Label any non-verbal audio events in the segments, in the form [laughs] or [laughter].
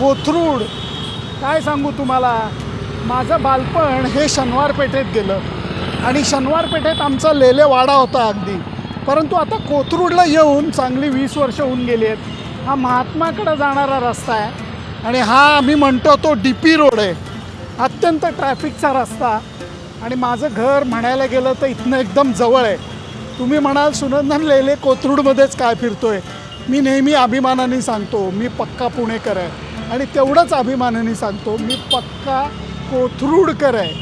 कोथरूड. काय सांगू तुम्हाला? माझं बालपण हे शनिवार पेठेत गेलं. आणि शनिवार पेठेत आमचा लेले वाडा होता अगदी. परंतु आता कोथरूडला येऊन चांगली वीस वर्ष होऊन गेली आहेत. हा महात्माकडं जाणारा रस्ता आहे. आणि हा आम्ही म्हणतो तो डी पी रोड आहे. अत्यंत ट्रॅफिकचा रस्ता. आणि माझं घर म्हणायला गेलं तर इथनं एकदम जवळ आहे. तुम्ही म्हणाल सुनंदन लेले कोथरूडमध्येच काय फिरतो आहे मी नेहमी अभिमानाने सांगतो मी पक्का पुणेकर आहे. आणि तेवढंच अभिमानाने सांगतो मी पक्का कोथरूडकर आहे.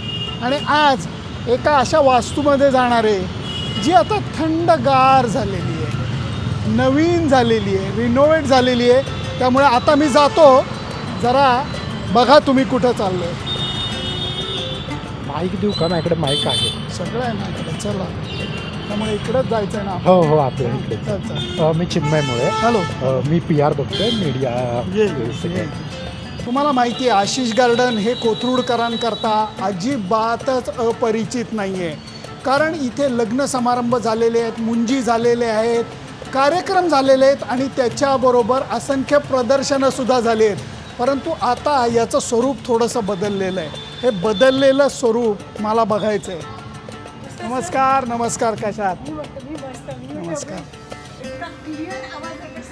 आणि आज एका अशा वास्तूमध्ये जाणार आहे जी आता थंडगार झालेली आहे. नवीन झालेली आहे रिनोव्हेट झालेली आहे. त्यामुळे आता मी जातो. जरा बघा तुम्ही कुठं चाललो आहे माईक देऊ का? माझ्याकडे माईक आहे. सगळं आहे माझ्याकडे. चला. त्यामुळे इकडेच जायचं आहे ना? हो हो आपल्या इकडे. चल चल. अ, मी चिन्मयमुळे. हॅलो. अ, मी पी आर बघतोय मीडिया ये ये. तुम्हाला माहिती आहे आशिष गार्डन हे कोथरूडकरांकरता अजिबातच अपरिचित नाही आहे कारण इथे लग्न समारंभ झालेले आहेत मुंजी झालेले आहेत कार्यक्रम झालेले आहेत आणि त्याच्याबरोबर असंख्य प्रदर्शनंसुद्धा झाली आहेत. परंतु आता याचं स्वरूप थोडंसं बदललेलं आहे. हे बदललेलं स्वरूप मला बघायचं आहे नमस्कार नमस्कार कशात? नमस्कार.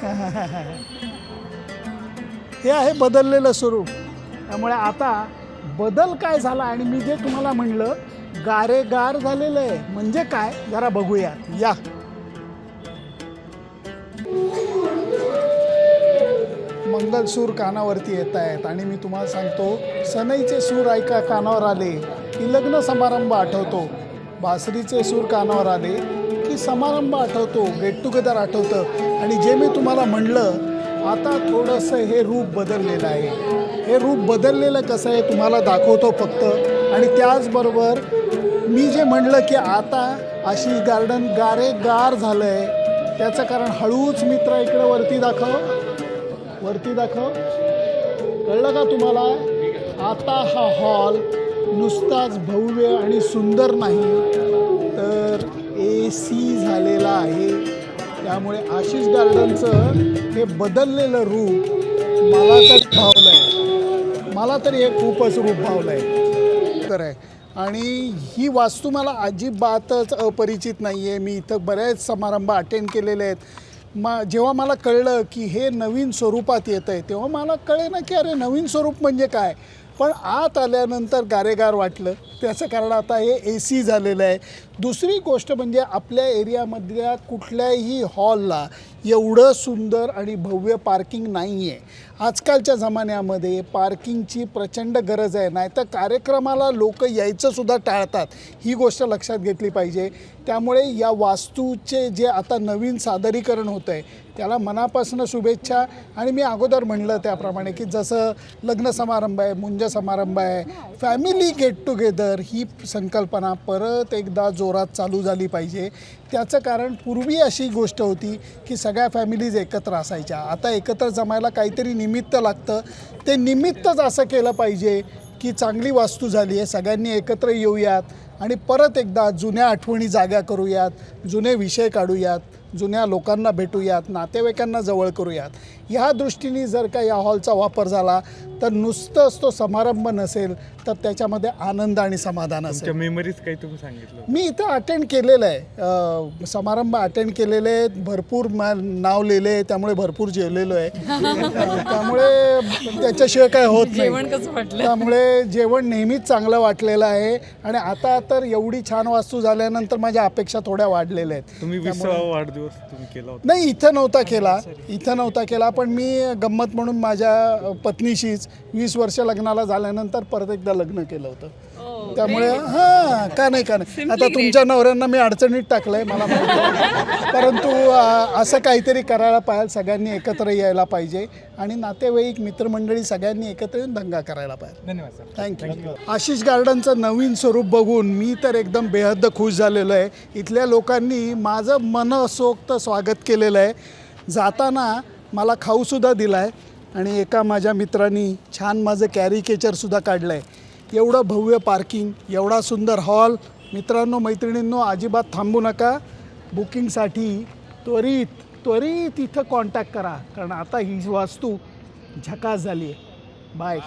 [laughs] हे आहे बदललेलं स्वरूप. त्यामुळे आता बदल काय झाला आणि मी जे तुम्हाला म्हणलं गारेगार झालेलं आहे. म्हणजे काय? जरा बघूया. या. मंगलसूर कानावरती येत आहेत आणि मी तुम्हाला सांगतो सनईचे सूर ऐका कानावर आले की लग्न समारंभ आठवतो. बासरीचे सूर कानावर आले की समारंभ आठवतो गेट टुगेदर आठवतं. आणि जे मी तुम्हाला म्हणलं आता थोडंसं हे रूप बदललेलं आहे. हे रूप बदललेलं कसं आहे तुम्हाला दाखवतो फक्त. आणि त्याचबरोबर मी जे म्हणलं की आता अशी गार्डन गारे गार झालं आहे त्याचं कारण हळूच मित्र इकडं वरती दाखव. वरती दाखव. कळलं का तुम्हाला? आता हा हॉल नुसताच भव्य आणि सुंदर नाही तर ए सी झालेला आहे. त्यामुळे आशिष गार्डनचं हे बदललेलं रूप मला तर भावलं आहे मला तरी हे खूपच रूप भावलं आहे तर आहे. आणि ही वास्तू मला अजिबातच अपरिचित नाही आहे मी इथं बऱ्याच समारंभ अटेंड केलेले आहेत. मा जेव्हा मला कळलं की हे नवीन स्वरूपात येतं आहे तेव्हा मला कळे ना की अरे नवीन स्वरूप म्हणजे काय? पण आत आल्यानंतर गारेगार वाटलं. त्याचं कारण आता हे ए सी झालेलं आहे. दुसरी गोष्ट म्हणजे आपल्या एरियामधल्या कुठल्याही हॉलला एवढं सुंदर आणि भव्य पार्किंग नाही आहे आजकालच्या जमान्यामध्ये पार्किंगची प्रचंड गरज आहे. नाही तर कार्यक्रमाला लोक यायचंसुद्धा टाळतात. ही गोष्ट लक्षात घेतली पाहिजे. त्यामुळे या वास्तूचे जे आता नवीन सादरीकरण होतं आहे त्याला मनापासून शुभेच्छा. आणि मी अगोदर म्हणलं त्याप्रमाणे की जसं लग्न समारंभ आहे मुंज समारंभ आहे फॅमिली गेट टुगेदर ही संकल्पना परत एकदा जोरात चालू झाली पाहिजे. त्याचं कारण पूर्वी अशी गोष्ट होती की सगळ्या फॅमिलीज एकत्र असायच्या. आता एकत्र जमायला काहीतरी निमित्त लागतं. ते निमित्तच असं केलं पाहिजे की चांगली वास्तू झाली आहे. सगळ्यांनी एकत्र येऊयात आणि परत एकदा जुन्या आठवणी जाग्या करूयात जुने विषय काढूयात जुन्या लोकांना भेटूयात नातेवाईकांना जवळ करूयात. ह्या दृष्टीने जर का या हॉलचा वापर झाला तर नुसतंच तो समारंभ नसेल तर त्याच्यामध्ये आनंद आणि समाधान असेल. मेमरीज काही तुम्ही सांगितलं मी इथं अटेंड केलेलं आहे. समारंभ अटेंड केलेले आहेत भरपूर मा नाव लिहिले आहे त्यामुळे भरपूर जेवलेलो आहे. [laughs] त्यामुळे त्याच्याशिवाय काय होत जेवण नाही कसं वाटलं? त्यामुळे जेवण नेहमीच चांगलं वाटलेलं आहे. आणि आता तर एवढी छान वास्तू झाल्यानंतर माझ्या अपेक्षा थोड्या वाढलेल्या आहेत. तुम्ही वाढदिवस तुम्ही केला होता. नाही इथं नव्हता केला. इथं नव्हता केला. पण मी गंमत म्हणून माझ्या पत्नीशीच वीस वर्ष लग्नाला झाल्यानंतर परत एकदा लग्न केलं होतं. त्यामुळे हां का नाही का नाही. आता तुमच्या नवऱ्यांना मी अडचणीत टाकलंय मला माहिती आहे. [laughs] परंतु आ, असं काहीतरी करायला पाहिजे सगळ्यांनी एकत्र यायला पाहिजे आणि नातेवाईक मित्रमंडळी सगळ्यांनी एकत्र येऊन दंगा करायला पाहिजे धन्यवाद सर. थँक्यू आशिष गार्डनचं नवीन स्वरूप बघून मी तर एकदम बेहद्द खुश झालेलो आहे. इथल्या लोकांनी माझं मनसोक्त स्वागत केलेलं आहे. जाताना मला खाऊसुद्धा दिला आहे आणि एका माझ्या मित्रांनी छान माझं कॅरिकेचरसुद्धा काढलं आहे एवढं भव्य पार्किंग एवढा सुंदर हॉल मित्रांनो मैत्रिणींनो अजिबात थांबू नका. बुकिंगसाठी त्वरित त्वरित इथं कॉन्टॅक्ट करा. कारण आता ही वास्तू झकास झाली आहे बाय